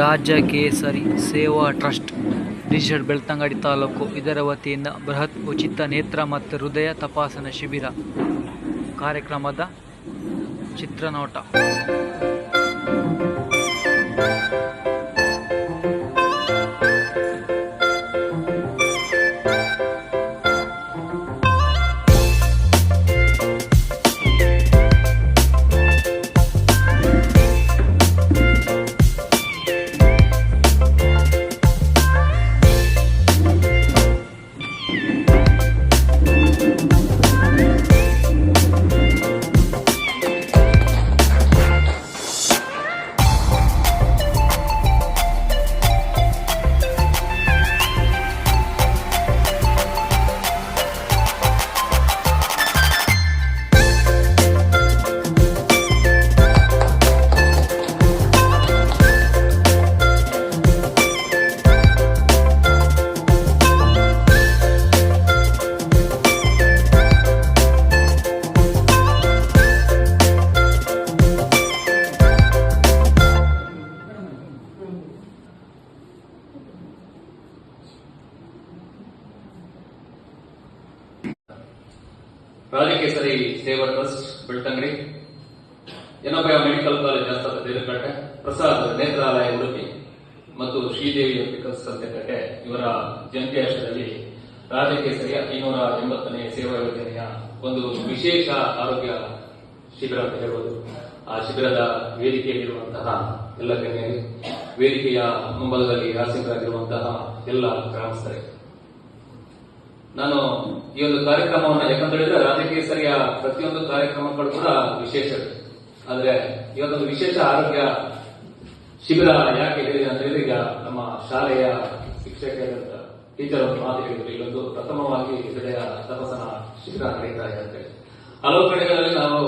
ರಾಜ್ಯ ಕೇಸರಿ ಸೇವಾ ಟ್ರಸ್ಟ್ ರಿಜಿಸ್ಟರ್ಡ್ ಬೆಳ್ತಂಗಡಿ ತಾಲೂಕು, ಇದರ ವತಿಯಿಂದ ಬೃಹತ್ ಉಚಿತ ನೇತ್ರ ಮತ್ತು ಹೃದಯ ತಪಾಸಣಾ ಶಿಬಿರ ಕಾರ್ಯಕ್ರಮದ ಚಿತ್ರನೋಟ. Rajakesari bus Belthangady medical college ಆಸ್ಪತ್ರೆ ದೇವರಕಟ್ಟೆ ಪ್ರಸಾದ್ ನೇತ್ರಾಲಯ ಉಡುಪಿ ಮತ್ತು ಶ್ರೀದೇವಿ ಮೆಡಿಕಲ್ಸ್ ಸಂತೆಕಟ್ಟೆ ಇವರ ಜಂಟಿ ಆಶ್ರಯದಲ್ಲಿ ರಾಜಕೇಸರಿಯ ಇನ್ನೂರ ಎಂಬತ್ತನೇ ಸೇವಾ ಯೋಜನೆಯ ಒಂದು ವಿಶೇಷ ಆರೋಗ್ಯ ಶಿಬಿರ ಅಂತ ಹೇಳ್ಬೋದು. ಆ ಶಿಬಿರದ ವೇದಿಕೆಯಲ್ಲಿರುವಂತಹ ಎಲ್ಲ ಗಣ್ಯರು, ವೇದಿಕೆಯ ಮುಂಬಲದಲ್ಲಿ ಆಸೀನರಾಗಿರುವಂತಹ ಎಲ್ಲ ಗ್ರಾಮಸ್ಥರೇ. ನಾನು ಈ ಒಂದು ಕಾರ್ಯಕ್ರಮವನ್ನು, ಯಾಕಂತ ಹೇಳಿದ್ರೆ ರಾಜಕೀಯ ಸರಿಯ ಪ್ರತಿಯೊಂದು ಕಾರ್ಯಕ್ರಮಗಳು ಕೂಡ ವಿಶೇಷ. ಆದ್ರೆ ಇವತ್ತೊಂದು ವಿಶೇಷ ಆರೋಗ್ಯ ಶಿಬಿರ ಯಾಕೆ ಹೇಳಿದೆ ಅಂತ ಹೇಳಿದ್ರೆ ಈಗ ನಮ್ಮ ಶಾಲೆಯ ಶಿಕ್ಷಕರ ಟೀಚರ್ ಒಂದು ಮಾತು ಹೇಳಿದ್ರು. ಇಲ್ಲೊಂದು ಪ್ರಥಮವಾಗಿ ಹೃದಯ ತಪಸನ ಶಿಬಿರ ನಡೀತಾ ಇದೆ ಅಂತ ಹೇಳಿ ಹಲವು ಕಡೆಗಳಲ್ಲಿ ನಾವು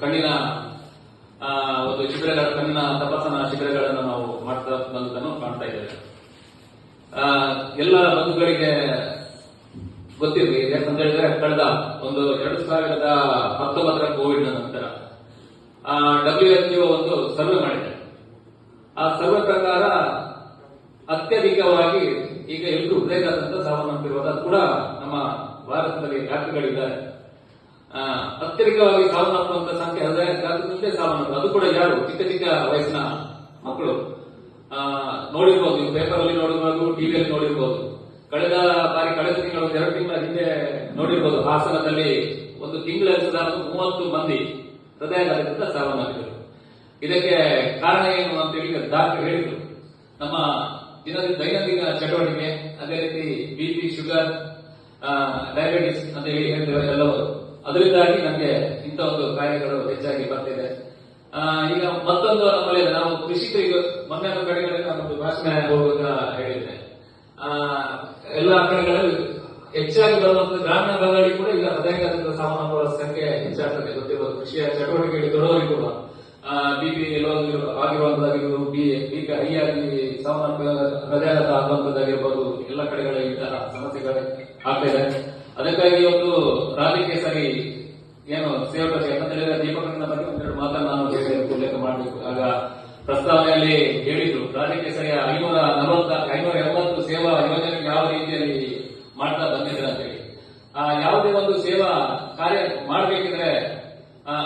ಕಣ್ಣಿನ ಒಂದು ಶಿಬಿರಗಳ ಕಣ್ಣಿನ ತಪಾಸಣಾ ಶಿಬಿರಗಳನ್ನು ನಾವು ಮಾಡ್ತಾ ಬಂದದನ್ನು ಕಾಣ್ತಾ ಇದ್ದೇವೆ ಆ, ಎಲ್ಲ ಬಂಧುಗಳಿಗೆ ಗೊತ್ತಿರಲಿ ಯಾಕಂತ ಹೇಳಿದ್ರೆ ಕಳೆದ ಒಂದು ಎರಡು ಸಾವಿರದ ಹತ್ತೊಂಬತ್ತರ ಕೋವಿಡ್ ನಂತರ ಡಬ್ಲ್ಯೂ ಎಚ್ ಒಂದು ಸರ್ವೆ ಮಾಡಿದೆ. ಆ ಸರ್ವೆ ಪ್ರಕಾರ ಅತ್ಯಧಿಕವಾಗಿ ಈಗ ಎಲ್ಲರೂ ಹೃದಯಘಾತದಿಂದ ಸಾವನ್ನಪ್ಪಿರುವುದು ಅದು ಕೂಡ ನಮ್ಮ ಭಾರತದಲ್ಲಿ ಆ, ಅತ್ಯಧಿಕವಾಗಿ ಸಾವನ್ನಪ್ಪುವಂತ ಸಂಖ್ಯೆ ಹೃದಯಘಾತದಿಂದಲೇ ಸಾವನ್ನಪ್ಪ ಅದು ಕೂಡ ಯಾರು? ಚಿಕ್ಕ ಚಿಕ್ಕ ವಯಸ್ಸಿನ ಮಕ್ಕಳು. ನೋಡಿರ್ಬೋದು ನೀವು ಪೇಪರ್ ಅಲ್ಲಿ ನೋಡಿರ್ಬೋದು ಟಿವಿಯಲ್ಲಿ ನೋಡಿರ್ಬೋದು. ಕಳೆದ ಕಳೆದ ತಿಂಗಳು ಎರಡು ತಿಂಗಳ ಹಿಂದೆ ನೋಡಿರ್ಬೋದು ಹಾಸನದಲ್ಲಿ ಒಂದು ತಿಂಗಳ ಸುಧಾರ ಮೂವತ್ತು ಮಂದಿ ಹೃದಯಾಘಾತದಿಂದ ಸಾವನ್ನಪ್ಪಿದರು. ಇದಕ್ಕೆ ಕಾರಣ ಏನು ಅಂತ ಹೇಳಿ ಡಾಕ್ಟರ್ ಹೇಳಿದ್ರು ನಮ್ಮ ದಿನದ ದೈನಂದಿನ ಚಟುವಟಿಕೆ ಅದೇ ರೀತಿ ಬಿಪಿ ಶುಗರ್ ಡಯಾಬಿಟಿಸ್ ಅಂತ ಹೇಳಿ ಹೇಳ್ತೇವೆ ಎಲ್ಲವರು. ಅದರಿಂದಾಗಿ ನಮಗೆ ಇಂಥ ಒಂದು ಕಾಯಿಲೆಗಳು ಹೆಚ್ಚಾಗಿ ಬರ್ತಿದೆ. ಈಗ ಮತ್ತೊಂದು ನಮ್ಮಲ್ಲಿ ನಾವು ಕೃಷಿಕರಿಗೆ ಮೊನ್ನೆ ಒಂದು ನಾನು ಭಾಷಣ ಹೋಗುವಾಗ ಹೇಳಿದ್ದೆ. ಆ, ಎಲ್ಲ ಕಡೆಗಳಲ್ಲಿ ಹೆಚ್ಚಾಗಿ ಬರುವಂತಹ ಗ್ರಾಮೀಣ ಭಾಗಗಳಿಗೆ ಕೂಡ ಇಲ್ಲ. ಹೃದಯಘಾತದಿಂದ ಸಾವನ್ನಪ್ಪುವ ಸಂಖ್ಯೆ ಹೆಚ್ಚಾಗ್ತದೆ. ಗೊತ್ತಿರುವ ಕೃಷಿಯ ಚಟುವಟಿಕೆಗಳು ತೊಡೋರಿಗೆ ಕೂಡ ಬಿಪಿ ಆಗಿರುವಂತದ್ದಾಗಿರ್ಬೋದು ಬಿ ಬಿಪಿ ಹೈ ಆಗಿ ಸಾವನ್ನಪ್ಪ ಹೃದಯಾಘಾತ ಆಗುವಂತದ್ದಾಗಿರ್ಬೋದು ಎಲ್ಲ ಕಡೆಗಳಲ್ಲಿ ಈ ತರ ಸಮಸ್ಯೆಗಳು ಆಗ್ತಿದೆ ಅದಕ್ಕಾಗಿ ಒಂದು ರಾಜಕೀಯ ಸರಿ ಏನು ಸೇವಕತೆ ಅಂತ ಹೇಳಿದ್ರೆ ದೀಪಕನ ಬಗ್ಗೆ ಒಂದೆರಡು ಮಾತನ್ನು ನಾನು ಉಲ್ಲೇಖ ಮಾಡಬೇಕು. ಆಗ ಪ್ರಸ್ತಾವನೆಯಲ್ಲಿ ಹೇಳಿದ್ರು. ರಾಜಕೀಯ ಸರಿಯ ಐನೂರ ಎಂಬತ್ತು ಸೇವಾ ಯೋಜನೆ ಯಾವ ರೀತಿಯಲ್ಲಿ ಮಾಡ್ತಾ ಬಂದಿದ್ದಾರೆ ಅಂತ ಹೇಳಿ ಆ ಯಾವುದೇ ಒಂದು ಸೇವಾ ಕಾರ್ಯ ಮಾಡಬೇಕಿದ್ರೆ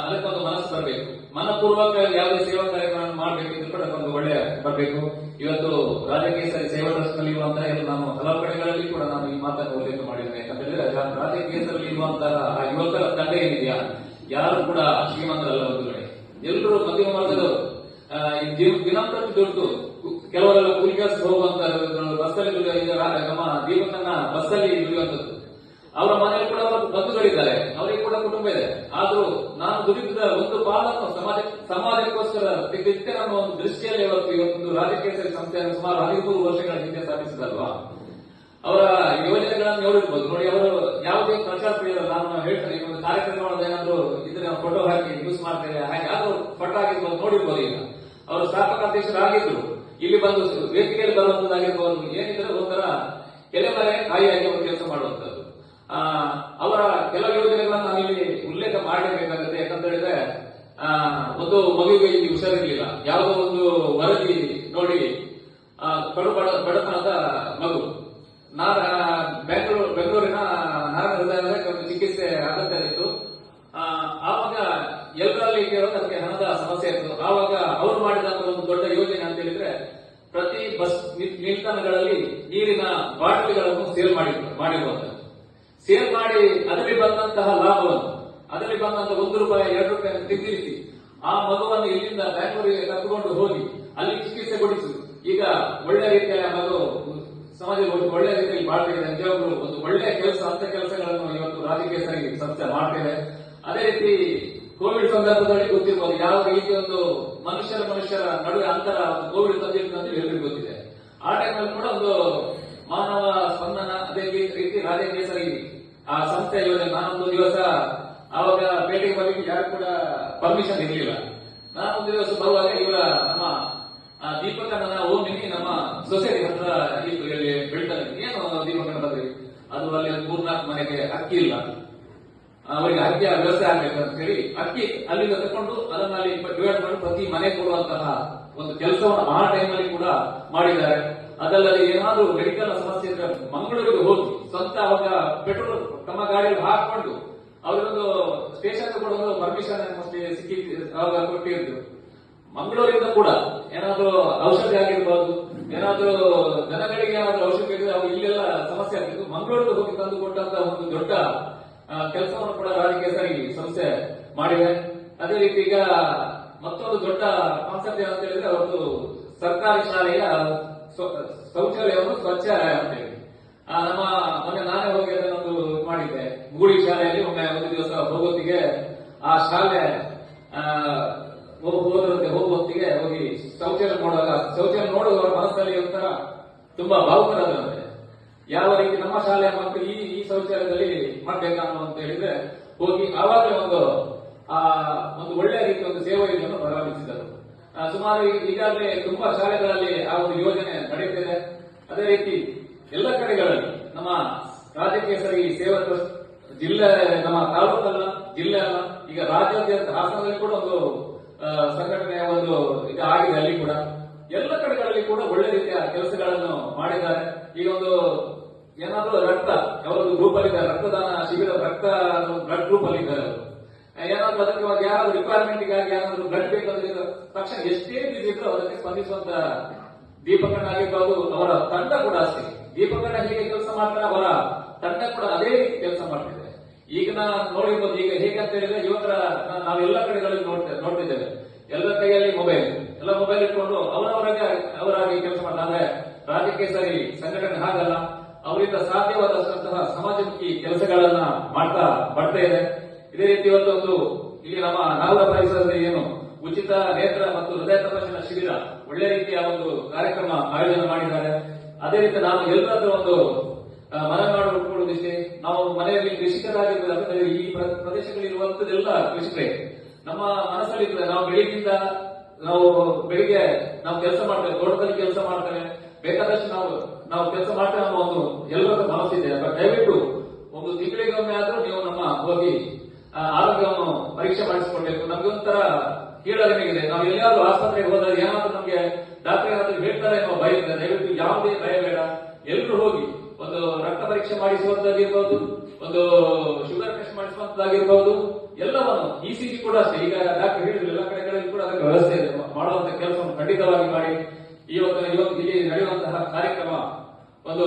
ಅದಕ್ಕೊಂದು ಮನಸ್ಸು ಬರಬೇಕು. ಮನಪೂರ್ವಕ ಯಾವುದೇ ಸೇವಾ ಕಾರ್ಯಗಳನ್ನು ಮಾಡಬೇಕಿದ್ರೆ ಕೂಡ ಒಂದು ಒಳ್ಳೆಯ ಬರಬೇಕು. ಇವತ್ತು ರಾಜಕೀಯ ಸೇವಾ ಟ್ರಸ್ಟ್ನಲ್ಲಿ ಇರುವಂತಹ ಎಲ್ಲ ನಾನು ಹಲವು ಕಡೆಗಳಲ್ಲಿ ಕೂಡ ನಾನು ಈ ಮಾತನ್ನು ಉಲ್ಲೇಖ ಮಾಡಿದ್ದೇನೆ. ಯಾಕಂತ ಹೇಳಿದ್ರೆ ರಾಜಕೀಯದಲ್ಲಿ ಇರುವಂತಹ ಆ ಯುವಕರ ತಂಡ ಏನಿದೆಯಾ? ಯಾರು ಕೂಡ ಶ್ರೀಮಂತರಲ್ಲ ಒಂದು ಕಡೆ ಎಲ್ಲರೂ ಮಧ್ಯಮ ವರ್ಗದವರು. ದಿನಪ್ರತಿ ದುಡ್ಡು ಕೆಲವರೆಲ್ಲ ಕೂಲಿ ಕೆಲಸ ಹೋಗುವಂತ ಬಸ್ಸಲ್ಲಿ ಈಗ ನಮ್ಮ ದೀಪಕನ್ನ ಬಸ್ಸಲ್ಲಿ ದುಡಿಯುವಂತದ್ದು ಅವರ ಮನೆಯಲ್ಲಿ ಕೂಡ ಅವರ ಬಂಧುಗಳಿದ್ದಾರೆ. ಅವರಿಗೆ ಕೂಡ ಕುಟುಂಬ ಇದೆ. ಆದ್ರೂ ನಾನು ದುಡಿದ ಒಂದು ಪಾಲನ್ನು ಸಮಾಜ ಸಮಾಜಕ್ಕೋಸ್ಕರ ತೆಗೆದಿದ್ದೆ ನಮ್ಮ ಒಂದು ದೃಷ್ಟಿಯಲ್ಲಿ ಇವತ್ತು ಇವತ್ತೊಂದು ರಾಜಕೀಯ ಸಂಸ್ಥೆಯನ್ನು ಸುಮಾರು ಹದಿಮೂರು ವರ್ಷಗಳ ಹಿಂದೆ ಸ್ಥಾಪಿಸಿದಲ್ವಾ? ಅವರ ಯೋಜನೆಗಳನ್ನು ನೋಡಿರ್ಬೋದು ನೋಡಿ ಅವರು ಯಾವುದೇ ಪ್ರಚಾರ ಪ್ರಿಯರು ನಾನು ಹೇಳ್ತೇನೆ ಈ ಒಂದು ಕಾರ್ಯಕ್ರಮಗಳನ್ನು ಏನಾದ್ರು ಇದ್ರೆ ಫೋಟೋ ಹಾಕಿ ಯೂಸ್ ಮಾಡ್ತೇವೆ ಹಾಗೆ ಯಾರು ಫೋಟೋ ಆಗಿರ್ಬೋದು ನೋಡಿರ್ಬೋದು ಈಗ. ಅವರು ಸ್ಥಾಪಕ ಅಧ್ಯಕ್ಷರಾಗಿದ್ರು ಇಲ್ಲಿ ಬಂದು ವೇದಿಕೆಯಲ್ಲಿ ಬರುವಂತದ್ದಾಗಿರ್ಬೋದು ಏನಿದ್ರೆ ಒಂಥರ ಎಲೆ ಮರೆ ಕಾಯಿಯಾಗಿ ಅವರು ಕೆಲಸ ಮಾಡುವಂತದ್ದು ಆ, ಅವರ ಕೆಲವು ಯೋಜನೆಗಳನ್ನು ನಾವಿಲ್ಲಿ ಉಲ್ಲೇಖ ಮಾಡಲೇಬೇಕಾಗುತ್ತೆ ಯಾಕಂತ ಹೇಳಿದ್ರೆ ಒಂದು ಮಗುವಿಗೆ ಇಲ್ಲಿ ಹುಷಾರಿರ್ಲಿಲ್ಲ. ಯಾವುದೋ ಒಂದು ವರದಿ ನೋಡಿ ಕಡು ಬಡ ಬಡತನದ ಮಗು. ನಾರ, ಬೆಂಗಳೂರು ಬೆಂಗಳೂರಿನ ನಾರಾಯಣ ಒಂದು ಚಿಕಿತ್ಸೆ ಅಗತ್ಯ ಇತ್ತು ಆವಾಗ ಎಲ್ಲರಲ್ಲಿ ಅದಕ್ಕೆ ಹಣದ ಸಮಸ್ಯೆ ಇತ್ತು. ಆವಾಗ ಅವರು ಮಾಡಿದಂತ ಒಂದು ದೊಡ್ಡ ಯೋಜನೆ ಅಂತ ಹೇಳಿದ್ರೆ, ಪ್ರತಿ ಬಸ್ ನಿಲ್ದಾಣಗಳಲ್ಲಿ ನೀರಿನ ಬಾಟಲಿಗಳನ್ನು ಸೇಲ್ ಮಾಡಿ ಮಾಡಿರುವಂತ ಸೇಲ್ ಮಾಡಿ ಅದರಲ್ಲಿ ಬಂದಂತಹ ಲಾಭವನ್ನು, ಅದರಲ್ಲಿ ಬಂದಂತಹ ಒಂದು ರೂಪಾಯಿ, ಎರಡು ರೂಪಾಯಿ ತೆಗೆದಿರಿಸಿ ಆ ಮಗುವನ್ನು ಇಲ್ಲಿಂದ ಬ್ಯಾಂಗ್ಳೂರಿಗೆ ಕರ್ಕೊಂಡು ಹೋಗಿ ಅಲ್ಲಿ ಚಿಕಿತ್ಸೆ ಕೊಡಿಸಿ. ಈಗ ಒಳ್ಳೆ ರೀತಿಯ ಮಗು ಸಮಾಜದಲ್ಲಿ ಒಳ್ಳೆ ರೀತಿಯಲ್ಲಿ ಮಾಡ್ತಾ ಇದೆ ಒಂದು ಒಳ್ಳೆ ಕೆಲಸ, ಅಂತ ಕೆಲಸಗಳನ್ನು ಇವತ್ತು ರಾಜಕೀಯ ಸಂಸ್ಥೆ ಮಾಡ್ತಿದೆ. ಅದೇ ರೀತಿ ಕೋವಿಡ್ ಸಂದರ್ಭದಲ್ಲಿ ಗೊತ್ತಿರ್ಬೋದು, ಯಾವ ರೀತಿ ಒಂದು ಮನುಷ್ಯರ ಮನುಷ್ಯರ ನಡುವೆ ಅಂತರ ಕೋವಿಡ್ ತಂದಿತ್ತು ಅಂತ ಎಲ್ಲರಿಗೂ ಗೊತ್ತಿದೆ. ಆ ಟೈಮಲ್ಲಿ ಕೂಡ ಒಂದು ಮಾನವ ಸ್ಪಂದನ ಅದೇ ರೀತಿ ರಾಜ್ಯ ಸರಿ ಆ ಸಂಸ್ಥೆ ನಾನೊಂದು ದಿವಸ ಆವಾಗ ಭೇಟಿಗೆ ಬರಲಿಕ್ಕೆ ಯಾರು ಕೂಡ ಪರ್ಮಿಷನ್ ಇರಲಿಲ್ಲ. ನಾನೊಂದು ದಿವಸ ಬರುವಾಗ ಇವರ ನಮ್ಮ ದೀಪಕಣ್ಣನ ಓಮಿನಿ ನಮ್ಮ ಸೊಸೈಟಿ ಹತ್ರ ಇಲ್ಲಿ ಬೆಳ್ತಾರೆ. ಏನು ದೀಪಕಣ್ಣ ಬಂದ್ರಿ ಅದು ಅಲ್ಲಿ ಮೂರ್ನಾಲ್ಕು ಮನೆಗೆ ಅಕ್ಕಿ ಇಲ್ಲ. ಅವರಿಗೆ ಅಕ್ಕಿಯ ವ್ಯವಸ್ಥೆ ಆಗ್ಬೇಕು ಅಂತ ಹೇಳಿ ಅಕ್ಕಿ ಅಲ್ಲಿಂದ ತಕೊಂಡು ಅದನ್ನ ಅಲ್ಲಿ ಡಿವೈಡ್ ಮಾಡಿ ಪ್ರತಿ ಮನೆ ಕೊಡುವಂತಹ ಒಂದು ಕೆಲಸವನ್ನು ಆ ಟೈಮಲ್ಲಿ ಕೂಡ ಮಾಡಿದ್ದಾರೆ. ಅದಲ್ಲದೆ ಏನಾದರೂ ಮೆಡಿಕಲ್ ಸಮಸ್ಯೆ ಇದ್ರೆ ಮಂಗಳೂರಿಗೆ ಹೋಗಿ ಸ್ವಂತ ಅವಾಗ ಪೆಟ್ರೋಲ್ ತಮ್ಮ ಗಾಡಿಯಲ್ಲಿ ಹಾಕೊಂಡು ಅವರೊಂದು ಸ್ಟೇಷನ್ ಕೂಡ ಒಂದು ಪರ್ಮಿಷನ್ ಸಿಕ್ಕಿ, ಅವಾಗ ಕೊಟ್ಟಿರ್ತು ಮಂಗಳೂರಿಂದ ಕೂಡ ಏನಾದರೂ ಔಷಧಿ ಆಗಿರ್ಬೋದು, ಏನಾದರೂ ಜನಗಳಿಗೆ ಏನಾದರೂ ಔಷಧಿ ಇದ್ರೆ ಅವು ಇಲ್ಲೆಲ್ಲ ಸಮಸ್ಯೆ ಆಗ್ತಿತ್ತು. ಮಂಗಳೂರಿಗೆ ಹೋಗಿ ತಂದು ಕೊಟ್ಟಂತ ಒಂದು ದೊಡ್ಡ ಕೆಲಸವನ್ನು ಕೂಡ ರಾಜಕೀಯ ಸರಿ ಸಂಸ್ಥೆ ಮಾಡಿದೆ. ಅದೇ ರೀತಿ ಈಗ ಮತ್ತೊಂದು ದೊಡ್ಡ ಕಾನ್ಸೆಪ್ಟ್ ಏನಂತ ಹೇಳಿದ್ರೆ ಅವತ್ತು ಸರ್ಕಾರಿ ಶಾಲೆಯ ಶೌಚಾಲಯವನ್ನು ಸ್ವಚ್ಛಾಲಯ ಆ, ನಮ್ಮ ಮೊನ್ನೆ ನಾನೇ ಹೋಗಿ ಅದನ್ನೊಂದು ಮಾಡಿದ್ದೆ. ಗೂಳಿ ಶಾಲೆಯಲ್ಲಿ ಒಮ್ಮೆ ಒಂದು ದಿವಸ ಹೋಗೋತ್ತಿಗೆ ಆ ಶಾಲೆ ಆ, ಹೋಗುವಂತಿಗೆ ಹೋಗಿ ಶೌಚಾಲಯ ನೋಡುವಾಗ ಶೌಚಾಲಯ ನೋಡುವವರ ಮನಸ್ಸಲ್ಲಿ ಒಂಥರ ತುಂಬಾ ಭಾವುಕರಾದಂತೆ ಯಾವ ರೀತಿ ನಮ್ಮ ಶಾಲೆಯ ಮಕ್ಕಳು ಈ ಈ ಶೌಚಾಲಯದಲ್ಲಿ ಮಾಡ್ಬೇಕನ್ನೋ ಅಂತ ಹೇಳಿದ್ರೆ ಹೋಗಿ ಆವಾಗಲೇ ಒಂದು ಆ ಒಂದು ಒಳ್ಳೆಯ ರೀತಿಯ ಒಂದು ಸೇವೆಯನ್ನು ಪ್ರಾರಂಭಿಸಿದರು. ಸುಮಾರು ಈ- ಈಗಾಗಲೇ ತುಂಬಾ ಶಾಲೆಗಳಲ್ಲಿ ಆ ಒಂದು ಯೋಜನೆ ನಡೆಯುತ್ತಿದೆ. ಅದೇ ರೀತಿ ಎಲ್ಲ ಕಡೆಗಳಲ್ಲಿ ನಮ್ಮ ರಾಜಕೀಯ ಸರಿ ಸೇವಾ ಟ್ರಸ್ಟ್ ಜಿಲ್ಲೆ, ನಮ್ಮ ತಾಲೂಕಲ್ಲ, ಜಿಲ್ಲೆ ಅಲ್ಲ, ಈಗ ರಾಜ್ಯಾದ್ಯಂತ ಹಾಸನದಲ್ಲಿ ಕೂಡ ಒಂದು ಸಂಘಟನೆ ಒಂದು ಇದು ಆಗಿದೆ ಅಲ್ಲಿ ಕೂಡ. ಎಲ್ಲ ಕಡೆಗಳಲ್ಲಿ ಕೂಡ ಒಳ್ಳೆ ರೀತಿಯ ಕೆಲಸಗಳನ್ನು ಮಾಡಿದ್ದಾರೆ. ಈಗ ಒಂದು ಏನಾದರೂ ರಕ್ತ, ಯಾವ್ದು ಗ್ರೂಪ್ ಅಲ್ಲಿ ರಕ್ತದಾನ ಶಿಬಿರ, ರಕ್ತ ಬ್ಲಡ್ ಗ್ರೂಪ್ ಅಲ್ಲಿ ಇದ್ದಾರೆ ಏನಾದ್ರೂ ಅದಕ್ಕೆ ಇವಾಗ ಯಾರಾದ್ರೂ ರಿಕ್ವೈರ್ಮೆಂಟ್ಗಾಗಿ ಏನಾದ್ರೂ ಬ್ಲಡ್ ಬೇಕಂದ್ರೆ ತಕ್ಷಣ ಎಷ್ಟೇ ಇದ್ರು ಅದಕ್ಕೆ ಸ್ಪಂದಿಸುವಂತ ದೀಪಕಣ್ಣ ಆಗಿರ್ಬೋದು, ಅವರ ತಂಡ ಕೂಡ ಅಷ್ಟೇ. ದೀಪಕಣ್ಣ ಹೇಗೆ ಕೆಲಸ ಮಾಡ್ತಾರೆ ಅವರ ತಂಡ ಕೂಡ ಅದೇ ರೀತಿ ಕೆಲಸ ಮಾಡ್ತಿದೆ. ಈಗ ನಾ ನೋಡಿರ್ಬೋದು, ಈಗ ಹೇಗಂತ ಹೇಳಿದ್ರೆ ಇವತ್ತರ ನಾವು ನಾವೆಲ್ಲ ಕಡೆಗಳಲ್ಲಿ ನೋಡ್ತೇವೆ ನೋಡ್ತಿದ್ದೇವೆ. ಎಲ್ಲರ ಕೈಯಲ್ಲಿ ಮೊಬೈಲ್ ಎಲ್ಲ ಮೊಬೈಲ್ ಇಟ್ಕೊಂಡು ಅವರವರಾಗೆ ಅವರಾಗಿ ಕೆಲಸ ಮಾಡ್ತಾರೆ. ರಾಜಕೀಯ ಸರಿ, ಸಂಘಟನೆ ಹಾಗಲ್ಲ. ಅವರಿಂದ ಸಾಧ್ಯವಾದಂತಹ ಸಮಾಜಮುಖಿ ಕೆಲಸಗಳನ್ನ ಮಾಡ್ತಾ ಬರ್ತಾ ಇದೆ. ಇದೇ ರೀತಿ ಒಂದು ಇಲ್ಲಿ ನಮ್ಮ ನಾಗರ ಪರಿಸರದಲ್ಲಿ ಏನು ಉಚಿತ ನೇತ್ರ ಮತ್ತು ಹೃದಯ ತಪಾಸಣಾ ಶಿಬಿರ ಒಳ್ಳೆ ರೀತಿಯ ಒಂದು ಕಾರ್ಯಕ್ರಮ ಆಯೋಜನೆ ಮಾಡಿದ್ದಾರೆ. ಅದೇ ರೀತಿ ನಾವು ಎಲ್ಲರತ್ರ ಒಂದು ಮನೆ ಮನೆ ಮಾಡಿಕೊಳ್ಳುವುದಿಷ್ಟೇ ನಾವು ಮನೆಯಲ್ಲಿ ಕೃಷಿಕರಾಗಿರ್ಬೋದು ಯಾಕಂದ್ರೆ ಈ ಪ್ರ- ಪ್ರದೇಶಗಳಿರುವಂತದ್ದೆಲ್ಲ ಕೃಷಿಕರೇ. ನಮ್ಮ ಮನಸ್ಸಲ್ಲಿ ನಾವು ಬೆಳಿಗ್ಗಿಂದ ನಾವು ಬೆಳಿಗ್ಗೆ ನಾವು ಕೆಲಸ ಮಾಡ್ತೇವೆ, ತೋಟದಲ್ಲಿ ಕೆಲಸ ಮಾಡ್ತೇವೆ. ಬೇಕಾದಷ್ಟು ನಾವು ನಾವು ಕೆಲಸ ಮಾಡ್ತೇವೆ ಅನ್ನೋ ಒಂದು ಎಲ್ಲರ ಮನಸ್ಸಿದೆ. ಬಟ್ ದಯವಿಟ್ಟು ಒಂದು ತಿಂಗಳಿಗೊಮ್ಮೆ ಆದರೂ ನೀವು ನಮ್ಮ ಹೋಗಿ ಆರೋಗ್ಯವನ್ನು ಪರೀಕ್ಷೆ ಮಾಡಿಸಿಕೊಳ್ಬೇಕು ನಮ್ಗೆ ಒಂಥರ ನಾವು ಎಲ್ಲಿಯಾದ್ರೂ ಆಸ್ಪತ್ರೆಗೆ ಹೋದಾಗ ಏನಾದ್ರೂ ನಮ್ಗೆ ಡಾಕ್ಟರ್ ಏನಾದ್ರೂ ಹೇಳ್ತಾರೆ ಅನ್ನೋ ಭಯ ಇದೆ. ದಯವಿಟ್ಟು ಯಾವುದೇ ಭಯ ಬೇಡ. ಎಲ್ಲರೂ ಹೋಗಿ ಒಂದು ರಕ್ತ ಪರೀಕ್ಷೆ ಮಾಡಿಸುವಂತದ್ದಾಗಿರ್ಬಹುದು ಒಂದು ಶುಗರ್ ಟೆಸ್ಟ್ ಮಾಡಿಸುವಂತದ್ದಾಗಿರ್ಬಹುದು ಎಲ್ಲವನ್ನು ಇಸಿಜಿ ಕೂಡ ಅಷ್ಟೇ. ಈಗ ಡಾಕ್ಟರ್ ಹೇಳಿದ್ರು, ಎಲ್ಲ ಕಡೆಗಳಲ್ಲಿ ಕೂಡ ಅದಕ್ಕೆ ವ್ಯವಸ್ಥೆ ಇದೆ. ಮಾಡುವಂತ ಕೆಲಸವನ್ನು ಖಂಡಿತವಾಗಿ ಮಾಡಿ. ಇವತ್ತು ಇವತ್ತು ಇಲ್ಲಿ ನಡೆಯುವಂತಹ ಕಾರ್ಯಕ್ರಮ ಒಂದು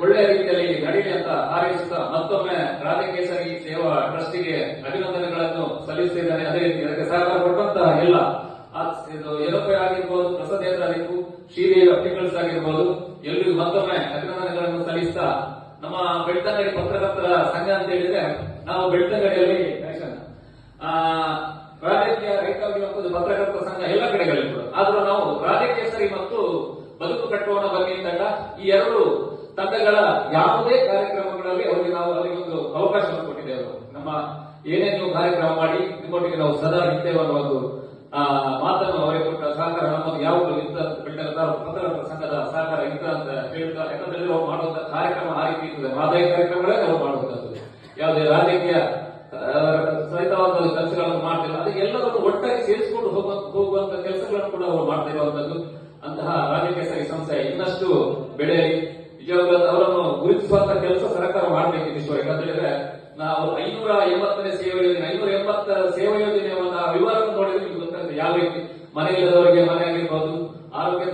ಒಳ್ಳೆಯ ರೀತಿಯಲ್ಲಿ ನಡೀಲಿ ಅಂತ ಹಾರೈಸುತ್ತಾ ಮತ್ತೊಮ್ಮೆ ರಾಧಕೇಸರಿ ಸೇವಾ ಟ್ರಸ್ಟಿಗೆ ಅಭಿನಂದನೆಗಳನ್ನು ಸಲ್ಲಿಸಿದ್ದಾರೆ ಅದೇ ರೀತಿ ಅದಕ್ಕೆ ಸಹಕಾರ ಕೊಟ್ಟಂತಹ ಎಲ್ಲ ಆಗಿರ್ಬೋದು ಪ್ರಸದೇಂದ್ರ ಆಗಿರ್ಬೋದು, ಶ್ರೀದೇವಿ ಅಪ್ಪಿಕಲ್ಸ್ ಆಗಿರ್ಬೋದು, ಎಲ್ರಿಗೂ ಮತ್ತೊಮ್ಮೆ ಅಭಿನಂದನೆಗಳನ್ನು ಸಲ್ಲಿಸ್ತಾ ನಮ್ಮ ಬೆಳ್ತಂಗಡಿ ಪತ್ರಕರ್ತರ ಸಂಘ ಅಂತ ಹೇಳಿದ್ರೆ ನಾವು ಬೆಳ್ತಂಗಡಿಯಲ್ಲಿ ರಾಜಕೀಯ, ರೈತಾಪಿ ಮತ್ತು ಪತ್ರಕರ್ತರ ಸಂಘ ಎಲ್ಲ ಕಡೆಗಳಲ್ಲಿ ಕೂಡ. ಆದ್ರೂ ನಾವು ರಾಜಕೇಸರಿ ಮತ್ತು ಬದುಕು ಕಟ್ಟುವ ಬಗ್ಗೆ ಇದ್ದಾಗ ಈ ಎರಡು ತಂಡಗಳ ಯಾವುದೇ ಕಾರ್ಯಕ್ರಮಗಳಲ್ಲಿ ಅವರಿಗೆ ನಾವು ಅಲ್ಲಿ ಒಂದು ಅವಕಾಶವನ್ನು ಕೊಟ್ಟಿದ್ದೇವೆ ನಮ್ಮ ಏನೇ ನೀವು ಕಾರ್ಯಕ್ರಮ ಮಾಡಿ ನಿಮ್ಮೊಟ್ಟಿಗೆ ನಾವು ಸದಾ ಇದ್ದೇವೆ ಅನ್ನೋ ಒಂದು ಆ, ಮಾತನ್ನು ಅವರಿಗೆ ಕೊಟ್ಟ ಸಹಕಾರ ನಮ್ಮದು ಇದ್ದ ಬೆಟ್ಟದ ಪತ್ರಕರ್ತರ ಸಂಘದ ಸಹಕಾರ ಇದ್ದ ಅಂತ ಹೇಳ್ತಾ ಯಾಕಂದ್ರೆ ನಾವು ಮಾಡುವಂತ ಕಾರ್ಯಕ್ರಮ ಆ ರೀತಿ ಇರ್ತದೆ. ಮಾದರಿ ಕಾರ್ಯಕ್ರಮಗಳೇ ನಾವು ಮಾಡುವಂತದ್ದು ಯಾವುದೇ ರಾಜಕೀಯ ಸಹಿತವಾದ ಕೆಲಸಗಳನ್ನು ಮಾಡ್ತಿಲ್ಲ. ಅದಕ್ಕೆ ಎಲ್ಲರನ್ನು ಒಟ್ಟಾಗಿ ಸೇರಿಸಿಕೊಂಡು ಹೋಗುವ ಹೋಗುವಂತ ಕೆಲಸಗಳನ್ನು ಕೂಡ ಅವರು ಮಾಡ್ತಾ ಇರುವಂತದ್ದು ಅಂತಹ ರಾಜಕೀಯ ಸಂಸ್ಥೆ ಇನ್ನಷ್ಟು ಬೆಳೆಯಲಿ ನಿಜವಾಗ್ಲೂ ಅವರನ್ನು ಗುರುತಿಸುವಂತ ಕೆಲಸ ಸರ್ಕಾರ ಮಾಡಬೇಕಿತ್ತು ಇಷ್ಟು ಯಾಕಂತೇಳಿದ್ರೆ ನಾವು ಐನೂರ ಎಂಬತ್ತನೇ ಸೇವೆ ಯೋಜನೆ ಐನೂರ ಎಂಬತ್ತ ಸೇವಾ ಯೋಜನೆಯ ವಿವರವನ್ನು ನೋಡಿದ್ರೆ ನಿಮ್ಗೆ ಗೊತ್ತಾಗ್ತದೆ ಯಾವ ರೀತಿ ಮನೆಯಿಲ್ಲದವರಿಗೆ ಮನೆ ಆಗಿರ್ಬೋದು ಆರೋಗ್ಯ